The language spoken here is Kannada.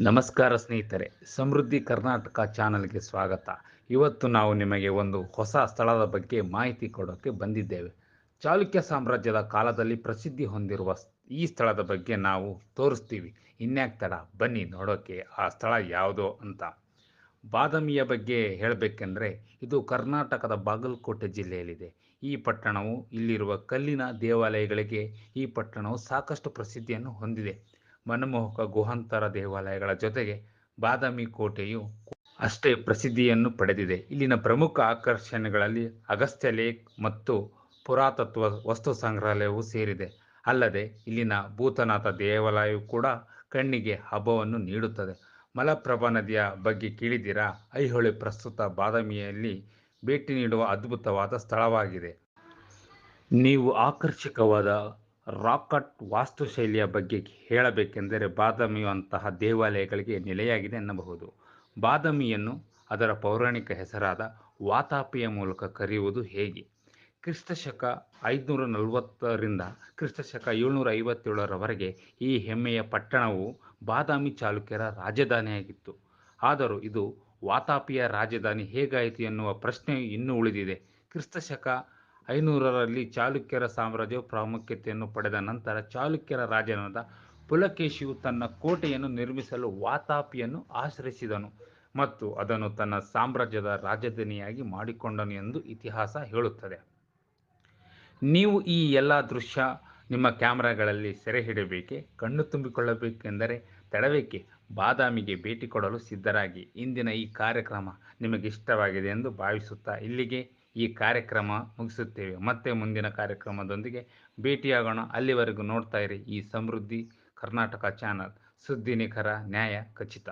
ನಮಸ್ಕಾರ ಸ್ನೇಹಿತರೆ, ಸಮೃದ್ಧಿ ಕರ್ನಾಟಕ ಚಾನಲ್ಗೆ ಸ್ವಾಗತ. ಇವತ್ತು ನಾವು ನಿಮಗೆ ಒಂದು ಹೊಸ ಸ್ಥಳದ ಬಗ್ಗೆ ಮಾಹಿತಿ ಕೊಡೋಕ್ಕೆ ಬಂದಿದ್ದೇವೆ. ಚಾಲುಕ್ಯ ಸಾಮ್ರಾಜ್ಯದ ಕಾಲದಲ್ಲಿ ಪ್ರಸಿದ್ಧಿ ಹೊಂದಿರುವ ಈ ಸ್ಥಳದ ಬಗ್ಗೆ ನಾವು ತೋರಿಸ್ತೀವಿ. ಇನ್ಯಾಕ್ ತಡ ಬನ್ನಿ ನೋಡೋಕ್ಕೆ ಆ ಸ್ಥಳ ಯಾವುದೋ ಅಂತ. ಬಾದಾಮಿಯ ಬಗ್ಗೆ ಹೇಳಬೇಕೆಂದರೆ, ಇದು ಕರ್ನಾಟಕದ ಬಾಗಲಕೋಟೆ ಜಿಲ್ಲೆಯಲ್ಲಿದೆ. ಈ ಪಟ್ಟಣವು ಇಲ್ಲಿರುವ ಕಲ್ಲಿನ ದೇವಾಲಯಗಳಿಗೆ ಈ ಪಟ್ಟಣವು ಸಾಕಷ್ಟು ಪ್ರಸಿದ್ಧಿಯನ್ನು ಹೊಂದಿದೆ. ಮನಮೋಹಕ ಗುಹಾಂತರ ದೇವಾಲಯಗಳ ಜೊತೆಗೆ ಬಾದಾಮಿ ಕೋಟೆಯು ಅಷ್ಟೇ ಪ್ರಸಿದ್ಧಿಯನ್ನು ಪಡೆದಿದೆ. ಇಲ್ಲಿನ ಪ್ರಮುಖ ಆಕರ್ಷಣೆಗಳಲ್ಲಿ ಅಗಸ್ತ್ಯ ಲೇಕ್ ಮತ್ತು ಪುರಾತತ್ವ ವಸ್ತು ಸಂಗ್ರಹಾಲಯವೂ ಸೇರಿದೆ. ಅಲ್ಲದೆ, ಇಲ್ಲಿನ ಭೂತನಾಥ ದೇವಾಲಯವು ಕೂಡ ಕಣ್ಣಿಗೆ ಹಬ್ಬವನ್ನು ನೀಡುತ್ತದೆ. ಮಲಪ್ರಭಾ ನದಿಯ ಬಗ್ಗೆ ಕೇಳಿದಿರಾ ಐಹೊಳೆ ಪ್ರಸ್ತುತ ಬಾದಾಮಿಯಲ್ಲಿ ಭೇಟಿ ನೀಡುವ ಅದ್ಭುತವಾದ ಸ್ಥಳವಾಗಿದೆ. ನೀವು ಆಕರ್ಷಕವಾದ ರಾಕಟ್ ವಾಸ್ತುಶೈಲಿಯ ಬಗ್ಗೆ ಹೇಳಬೇಕೆಂದರೆ ಬಾದಾಮಿಯು ಅಂತಹ ದೇವಾಲಯಗಳಿಗೆ ನೆಲೆಯಾಗಿದೆ ಎನ್ನಬಹುದು. ಬಾದಾಮಿಯನ್ನು ಅದರ ಪೌರಾಣಿಕ ಹೆಸರಾದ ವಾತಾಪಿಯ ಮೂಲಕ ಕರೆಯುವುದು ಹೇಗೆ? ಕ್ರಿಸ್ತಶಕ ಐದುನೂರ ನಲವತ್ತರಿಂದ ಕ್ರಿಸ್ತಶಕ ಏಳ್ನೂರ ಐವತ್ತೇಳರವರೆಗೆ ಈ ಹೆಮ್ಮೆಯ ಪಟ್ಟಣವು ಬಾದಾಮಿ ಚಾಲುಕ್ಯರ ರಾಜಧಾನಿಯಾಗಿತ್ತು. ಆದರೂ ಇದು ವಾತಾಪಿಯ ರಾಜಧಾನಿ ಹೇಗಾಯಿತು ಎನ್ನುವ ಪ್ರಶ್ನೆಯು ಇನ್ನೂ ಉಳಿದಿದೆ. ಕ್ರಿಸ್ತಶಕ ಐನೂರರಲ್ಲಿ ಚಾಲುಕ್ಯರ ಸಾಮ್ರಾಜ್ಯವು ಪ್ರಾಮುಖ್ಯತೆಯನ್ನು ಪಡೆದ ನಂತರ ಚಾಲುಕ್ಯರ ರಾಜನಾದ ಪುಲಕೇಶಿಯು ತನ್ನ ಕೋಟೆಯನ್ನು ನಿರ್ಮಿಸಲು ವಾತಾಪಿಯನ್ನು ಆಶ್ರಯಿಸಿದನು ಮತ್ತು ಅದನ್ನು ತನ್ನ ಸಾಮ್ರಾಜ್ಯದ ರಾಜಧಾನಿಯಾಗಿ ಮಾಡಿಕೊಂಡನು ಎಂದು ಇತಿಹಾಸ ಹೇಳುತ್ತದೆ. ನೀವು ಈ ಎಲ್ಲ ದೃಶ್ಯ ನಿಮ್ಮ ಕ್ಯಾಮೆರಾಗಳಲ್ಲಿ ಸೆರೆ ಹಿಡಬೇಕೆ ಕಣ್ಣು ತುಂಬಿಕೊಳ್ಳಬೇಕೆಂದರೆ ತಡವೇಕೆ? ಬಾದಾಮಿಗೆ ಭೇಟಿ ಕೊಡಲು ಸಿದ್ಧರಾಗಿ. ಇಂದಿನ ಈ ಕಾರ್ಯಕ್ರಮ ನಿಮಗೆ ಇಷ್ಟವಾಗಿದೆ ಎಂದು ಭಾವಿಸುತ್ತಾ ಇಲ್ಲಿಗೆ ಈ ಕಾರ್ಯಕ್ರಮ ಮುಗಿಸುತ್ತೇವೆ. ಮತ್ತೆ ಮುಂದಿನ ಕಾರ್ಯಕ್ರಮದೊಂದಿಗೆ ಭೇಟಿಯಾಗೋಣ. ಅಲ್ಲಿವರೆಗೂ ನೋಡ್ತಾ ಇರಿ ಈ ಸಮೃದ್ಧಿ ಕರ್ನಾಟಕ ಚಾನಲ್. ಸುದ್ದಿ ನಿಖರ, ನ್ಯಾಯ, ಖಚಿತ.